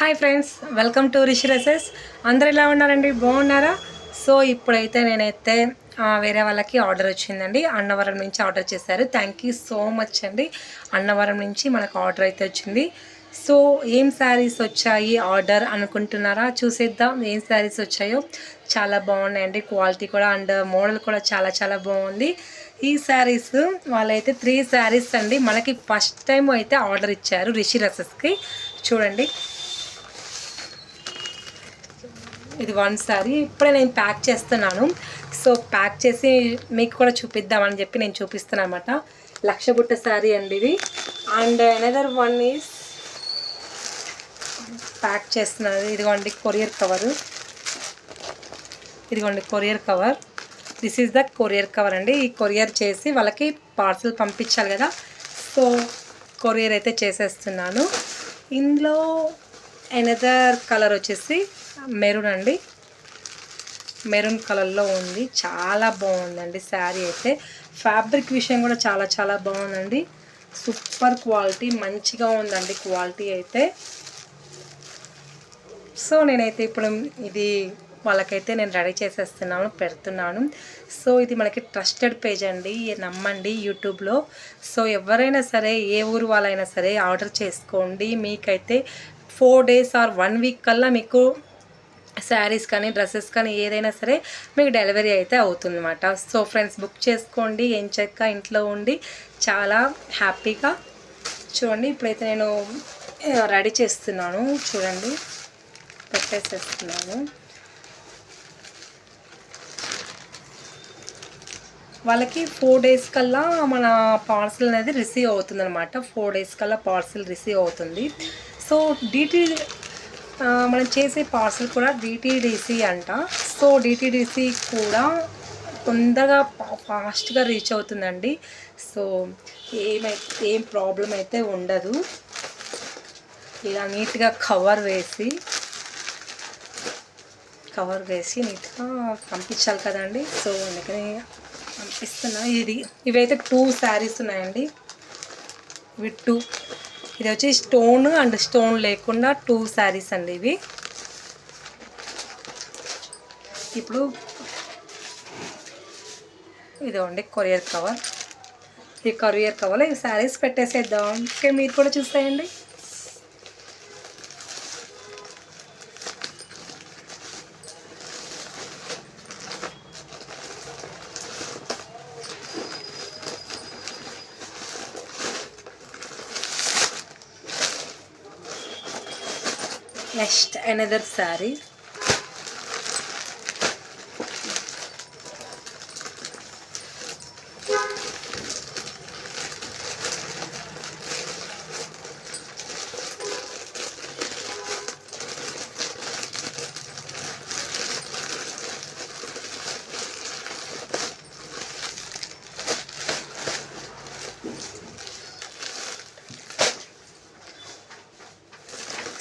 Hi friends welcome to Rishi recess. అందరు ఎలా ఉన్నారండి? బాగున్నారా? సో ఇప్పుడైతే నేనైతే వేరే వాళ్ళకి ఆర్డర్ వచ్చిందండి. అన్నవరం నుంచి ఆర్డర్ చేశారు. థ్యాంక్ యూ సో మచ్ అండి. అన్నవరం నుంచి మనకు ఆర్డర్ అయితే వచ్చింది. సో ఏం శారీస్ వచ్చాయి ఆర్డర్ అనుకుంటున్నారా? చూసేద్దాం ఏం శారీస్ వచ్చాయో. చాలా బాగున్నాయండి. క్వాలిటీ కూడా అండ్ మోడల్ కూడా చాలా చాలా బాగుంది. ఈ శారీస్ వాళ్ళైతే త్రీ శారీస్ అండి. మనకి ఫస్ట్ టైం అయితే ఆర్డర్ ఇచ్చారు రిషి రసెస్కి. చూడండి. ఇది వన్ సారీ ఇప్పుడే నేను ప్యాక్ చేస్తున్నాను. సో ప్యాక్ చేసి మీకు కూడా చూపిద్దామని చెప్పి నేను చూపిస్తున్నాను అనమాట లక్ష బుట్ట శారీ అండి ఇది. And another one is pack చేస్తున్నాను ఇదిగోండి కొరియర్ కవరు ఇదిగోండి courier cover this is the courier cover అండి. ఈ కొరియర్ చేసి వాళ్ళకి పార్సల్ పంపించాలి కదా. సో కొరియర్ అయితే చేసేస్తున్నాను. ఇందులో ఎనదర్ కలర్ వచ్చేసి మెరూన్ అండి మెరూన్ కలర్లో ఉంది. చాలా బాగుందండి శారీ అయితే. ఫ్యాబ్రిక్ విషయం కూడా చాలా చాలా బాగుందండి. సూపర్ క్వాలిటీ మంచిగా ఉందండి క్వాలిటీ అయితే. సో నేనైతే ఇప్పుడు ఇది వాళ్ళకైతే నేను రెడీ చేసేస్తున్నాను పెడుతున్నాను. సో ఇది మనకి ట్రస్టెడ్ పేజ్ అండి. నమ్మండి యూట్యూబ్లో. సో ఎవరైనా సరే ఏ ఊరు వాళ్ళైనా సరే ఆర్డర్ చేసుకోండి. మీకైతే four days or one week కల్లా మీకు శారీస్ కానీ డ్రెస్సెస్ కానీ ఏదైనా సరే మీకు డెలివరీ అయితే అవుతుందన్నమాట. సో ఫ్రెండ్స్ బుక్ చేసుకోండి ఏం చెక్క ఇంట్లో ఉండి చాలా హ్యాపీగా చూడండి. ఇప్పుడైతే నేను రెడీ చేస్తున్నాను. చూడండి పెట్టేసేస్తున్నాను. వాళ్ళకి ఫోర్ డేస్ కల్లా మన పార్సిల్ అనేది రిసీవ్ అవుతుంది అనమాట ఫోర్ డేస్ కల్లా పార్సిల్ రిసీవ్ అవుతుంది. సో డీటీ మనం చేసే పార్సల్ కూడా డిటీడీసీ అంట. సో డిటీడీసీ కూడా తొందరగా ఫాస్ట్గా రీచ్ అవుతుందండి. సో ఏమైతే ఏం ప్రాబ్లం అయితే ఉండదు. ఇలా నీట్గా కవర్ వేసి కవర్ వేసి నీట్గా పంపించాలి కదండి. సో అందుకని పంపిస్తున్నా. ఇది ఇవైతే టూ శారీస్ ఉన్నాయండి. ఇవి టూ. ఇది వచ్చి స్టోన్ అండ్ స్టోన్ లేకుండా టూ శారీస్ అండి ఇవి. ఇప్పుడు ఇదిగోండి కొరియర్ కవర్. ఈ కొరియర్ కవర్లో ఈ శారీస్ పెట్టేసేద్దాం. ఓకే మీరు కూడా చూసేయండి. Next another sari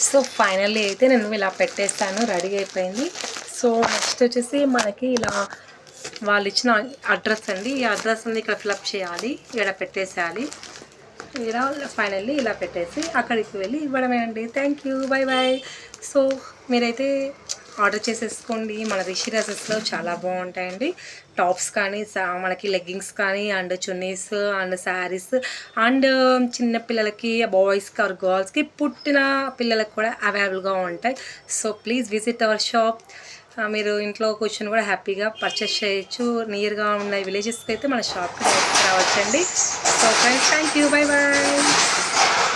so finally అయితే నేను ఇలా పెట్టేస్తాను రెడీ అయిపోయింది. సో నెక్స్ట్ వచ్చేసి మనకి ఇలా వాళ్ళు ఇచ్చిన అడ్రస్ అండి. ఈ అడ్రస్ అండి ఇక్కడ ఫిలప్ చేయాలి ఇక్కడ పెట్టేసేయాలి. ఇలా ఫైనల్లీ ఇలా పెట్టేసి అక్కడికి వెళ్ళి ఇవ్వడమే అండి thank you bye bye so మీరైతే ఆర్డర్ చేసేసుకోండి. మన రిషి డ్రెస్సెస్లో చాలా బాగుంటాయండి. టాప్స్ కానీ సా- మనకి లెగ్గింగ్స్ కానీ and chunnis and saris and చిన్న పిల్లలకి బాయ్స్కి ఆర్ గర్ల్స్కి పుట్టిన పిల్లలకు కూడా అవైలబుల్గా ఉంటాయి. So please visit our shop. మీరు ఇంట్లో కూర్చొని కూడా హ్యాపీగా పర్చేస్ చేయొచ్చు. నియర్గా ఉన్న విలేజెస్కి అయితే మన షాప్కి రావచ్చండి. So friends thank you bye bye